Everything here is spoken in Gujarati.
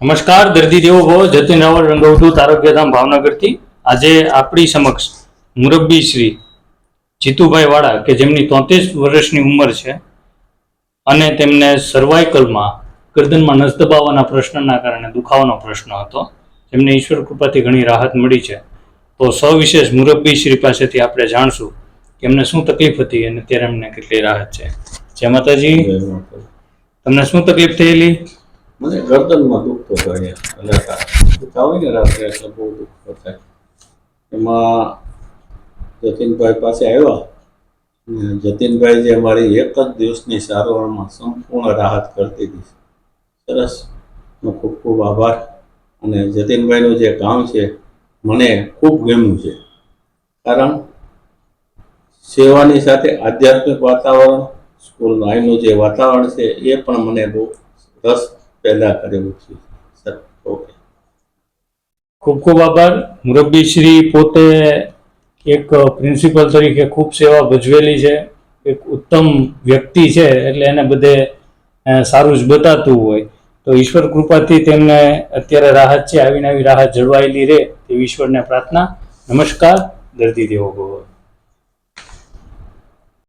નમસ્કાર દર્દી દેવો ભવ જતીન રાવલ રંગવટું આરોગ્યધામ ભાવનગરથી. આજે આપણી સમક્ષ મુરબ્બી શ્રી જીતુભાઈ વાળા કે જેમની તોતેર વર્ષની ઉંમર છે અને તેમને સર્વાઇકલમાં ગરદનમાં નસ દબાવવાના પ્રશ્નના કારણે દુખાવાનો પ્રશ્ન હતો. જેમને ઈશ્વર કૃપાથી ઘણી રાહત મળી છે. તો સવિશેષ મુરબ્બી શ્રી પાસેથી આપણે જાણશું કે એમને શું તકલીફ હતી અને ત્યારે એમને કેટલી રાહત છે. જય માતાજી. તમને શું તકલીફ થયેલી? મને ગરદનમાં દુખતો હતો અહીંયા એટલે દુખાવ હોય ને રાત્રે, એટલે બહુ દુખતો થાય એમાં જતીનભાઈ પાસે આવ્યા. જતીનભાઈ જે અમારી એક જ દિવસની સારવારમાં સંપૂર્ણ રાહત કરતી હતી સરસ. ખૂબ ખૂબ આભાર. અને જતીનભાઈનું જે કામ છે, મને ખૂબ ગમ્યું છે. કારણ સેવાની સાથે આધ્યાત્મિક વાતાવરણ, સ્કૂલનું અહીંનું જે વાતાવરણ છે, એ પણ મને બહુ રસ પેદા કરેલું છે. Sir, okay. ખૂબ ખૂબ આભાર. મુરબ્બીશ્રી પોતે એક પ્રિન્સિપલ તરીકે ખૂબ સેવા ભજવેલી છે. એક ઉત્તમ વ્યક્તિ છે, એટલે એને બધે સારું જ બતાતું હોય. તો ઈશ્વર કૃપાથી તેમને અત્યારે રાહત છે, આવીને આવી રાહત જળવાયેલી રહે તેવી ઈશ્વરને પ્રાર્થના. નમસ્કાર. દર્દી દેવો ભવ.